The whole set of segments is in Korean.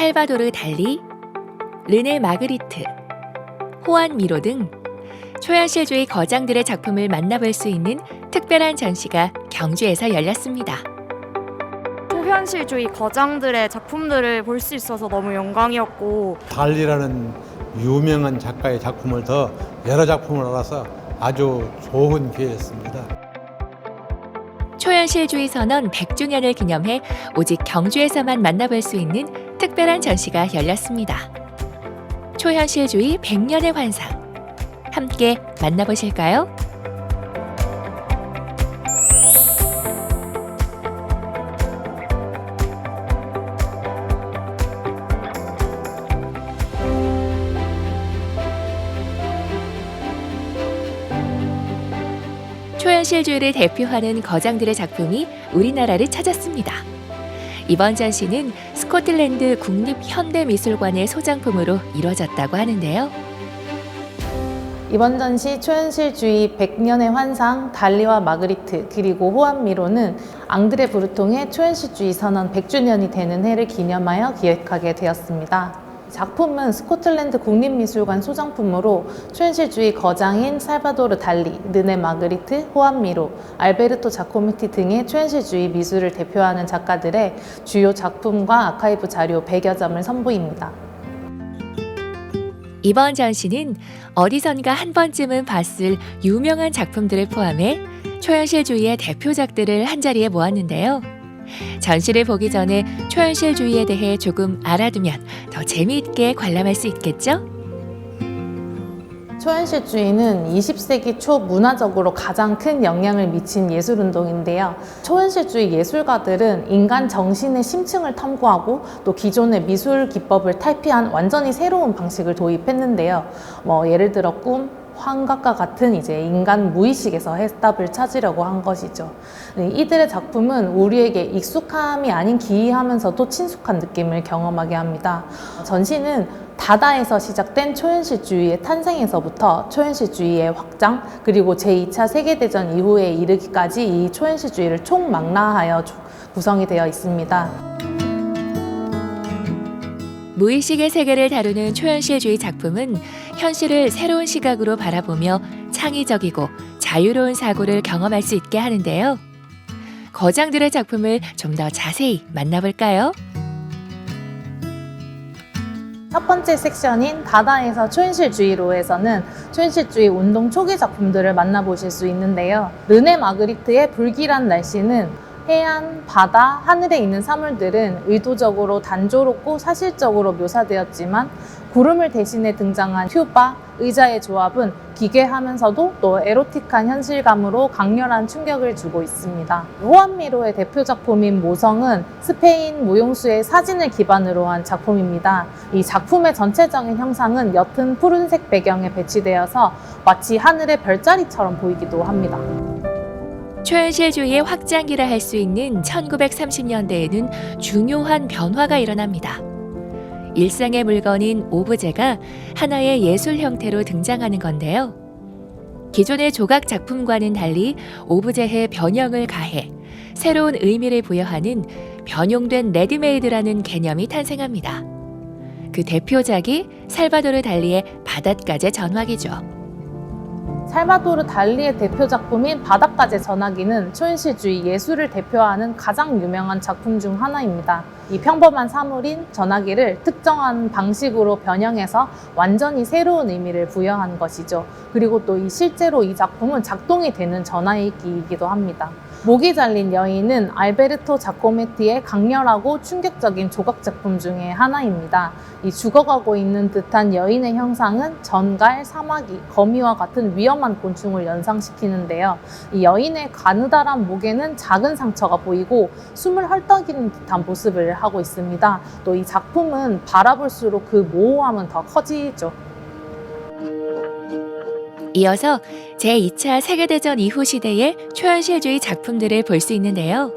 살바도르 달리, 르네 마그리트, 호안 미로 등 초현실주의 거장들의 작품을 만나볼 수 있는 특별한 전시가 경주에서 열렸습니다. 초현실주의 거장들의 작품들을 볼 수 있어서 너무 영광이었고 달리라는 유명한 작가의 작품을 더 여러 작품을 알아서 아주 좋은 기회였습니다. 초현실주의 선언 100주년을 기념해 오직 경주에서만 만나볼 수 있는 특별한 전시가 열렸습니다. 초현실주의 100년의 환상. 함께 만나보실까요? 초현실주의를 대표하는 거장들의 작품이 우리나라를 찾았습니다. 이번 전시는 스코틀랜드 국립현대미술관의 소장품으로 이루어졌다고 하는데요. 이번 전시 초현실주의 100년의 환상 달리와 마그리트 그리고 호암미로는 앙드레 브루통의 초현실주의 선언 100주년이 되는 해를 기념하여 기획하게 되었습니다. 작품은 스코틀랜드 국립미술관 소장품으로 초현실주의 거장인 살바도르 달리, 르네 마그리트, 호암미로, 알베르토 자코메티 등의 초현실주의 미술을 대표하는 작가들의 주요 작품과 아카이브 자료 100여 점을 선보입니다. 이번 전시는 어디선가 한 번쯤은 봤을 유명한 작품들을 포함해 초현실주의의 대표작들을 한자리에 모았는데요. 전시를 보기 전에 초현실주의에 대해 조금 알아두면 더 재미있게 관람할 수 있겠죠? 초현실주의는 20세기 초 문화적으로 가장 큰 영향을 미친 예술 운동인데요. 초현실주의 예술가들은 인간 정신의 심층을 탐구하고 또 기존의 미술 기법을 탈피한 완전히 새로운 방식을 도입했는데요. 뭐 예를 들어 꿈, 환각과 같은 이제 인간 무의식에서 해답을 찾으려고 한 것이죠. 네, 이들의 작품은 우리에게 익숙함이 아닌 기이하면서도 친숙한 느낌을 경험하게 합니다. 전시는 다다에서 시작된 초현실주의의 탄생에서부터 초현실주의의 확장 그리고 제2차 세계대전 이후에 이르기까지 이 초현실주의를 총망라하여 조- 구성이 되어 있습니다. 무의식의 세계를 다루는 초현실주의 작품은 현실을 새로운 시각으로 바라보며 창의적이고 자유로운 사고를 경험할 수 있게 하는데요. 거장들의 작품을 좀 더 자세히 만나볼까요? 첫 번째 섹션인 다다에서 초현실주의로에서는 초현실주의 운동 초기 작품들을 만나보실 수 있는데요. 르네 마그리트의 불길한 날씨는 해안, 바다, 하늘에 있는 사물들은 의도적으로 단조롭고 사실적으로 묘사되었지만 구름을 대신해 등장한 튜바, 의자의 조합은 기괴하면서도 또 에로틱한 현실감으로 강렬한 충격을 주고 있습니다. 호암미로의 대표 작품인 모성은 스페인 무용수의 사진을 기반으로 한 작품입니다. 이 작품의 전체적인 형상은 옅은 푸른색 배경에 배치되어서 마치 하늘의 별자리처럼 보이기도 합니다. 초현실주의의 확장기라 할 수 있는 1930년대에는 중요한 변화가 일어납니다. 일상의 물건인 오브제가 하나의 예술 형태로 등장하는 건데요. 기존의 조각 작품과는 달리 오브제에 변형을 가해 새로운 의미를 부여하는 변용된 레디메이드라는 개념이 탄생합니다. 그 대표작이 살바도르 달리의 바닷가재 전화기죠. 살바도르 달리의 대표 작품인 바닷가재 전화기는 초현실주의 예술을 대표하는 가장 유명한 작품 중 하나입니다. 이 평범한 사물인 전화기를 특정한 방식으로 변형해서 완전히 새로운 의미를 부여한 것이죠. 그리고 또 이 실제로 이 작품은 작동이 되는 전화기이기도 합니다. 목이 잘린 여인은 알베르토 자코메티의 강렬하고 충격적인 조각 작품 중에 하나입니다. 이 죽어가고 있는 듯한 여인의 형상은 전갈, 사마귀, 거미와 같은 위험한 곤충을 연상시키는데요. 이 여인의 가느다란 목에는 작은 상처가 보이고 숨을 헐떡이는 듯한 모습을 하고 있습니다. 또 이 작품은 바라볼수록 그 모호함은 더 커지죠. 이어서 제2차 세계대전 이후 시대의 초현실주의 작품들을 볼 수 있는데요.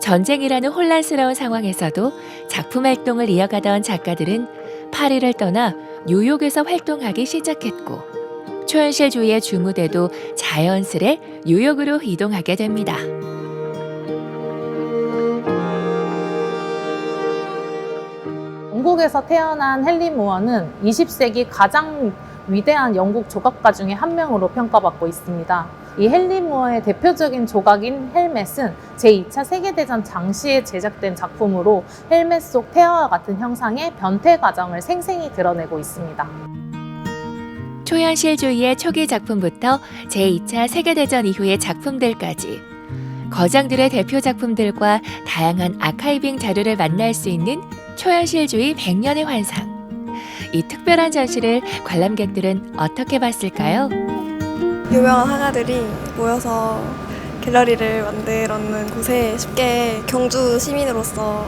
전쟁이라는 혼란스러운 상황에서도 작품 활동을 이어가던 작가들은 파리를 떠나 뉴욕에서 활동하기 시작했고 초현실주의의 주무대도 자연스레 뉴욕으로 이동하게 됩니다. 영국에서 태어난 헨리 무어는 20세기 가장 위대한 영국 조각가 중에 한 명으로 평가받고 있습니다. 이 헨리 무어의 대표적인 조각인 헬멧은 제2차 세계대전 당시에 제작된 작품으로 헬멧 속 폐허와 같은 형상의 변태 과정을 생생히 드러내고 있습니다. 초현실주의의 초기 작품부터 제2차 세계대전 이후의 작품들까지 거장들의 대표 작품들과 다양한 아카이빙 자료를 만날 수 있는 초현실주의 100년의 환상. 이 특별한 전시를 관람객들은 어떻게 봤을까요? 유명한 화가들이 모여서 갤러리를 만들었는 곳에 쉽게 경주 시민으로서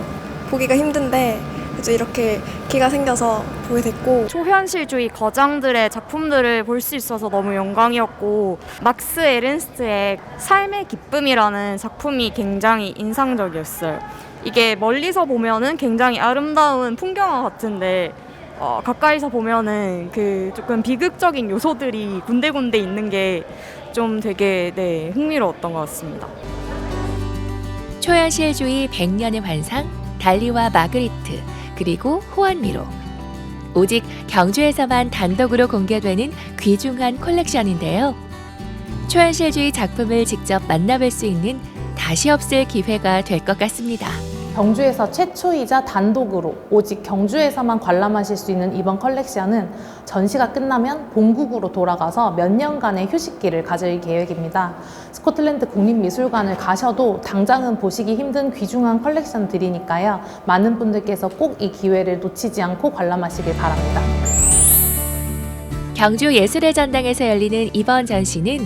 보기가 힘든데 그래도 이렇게 기가 생겨서 보게 됐고 초현실주의 거장들의 작품들을 볼 수 있어서 너무 영광이었고 막스 에른스트의 삶의 기쁨이라는 작품이 굉장히 인상적이었어요. 이게 멀리서 보면은 굉장히 아름다운 풍경화 같은데 어, 가까이서 보면은 그 조금 비극적인 요소들이 군데군데 있는 게 좀 되게 네, 흥미로웠던 것 같습니다. 초현실주의 100년의 환상, 달리와 마그리트, 그리고 호환미로. 오직 경주에서만 단독으로 공개되는 귀중한 콜렉션인데요. 초현실주의 작품을 직접 만나볼 수 있는 다시 없을 기회가 될 것 같습니다. 경주에서 최초이자 단독으로 오직 경주에서만 관람하실 수 있는 이번 컬렉션은 전시가 끝나면 본국으로 돌아가서 몇 년간의 휴식기를 가질 계획입니다. 스코틀랜드 국립미술관을 가셔도 당장은 보시기 힘든 귀중한 컬렉션들이니까요. 많은 분들께서 꼭 이 기회를 놓치지 않고 관람하시길 바랍니다. 경주 예술의 전당에서 열리는 이번 전시는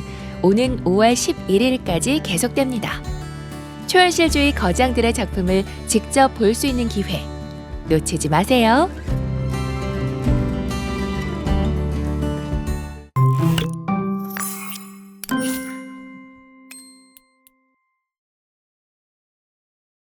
오는 5월 11일까지 계속됩니다. 초현실주의 거장들의 작품을 직접 볼 수 있는 기회 놓치지 마세요.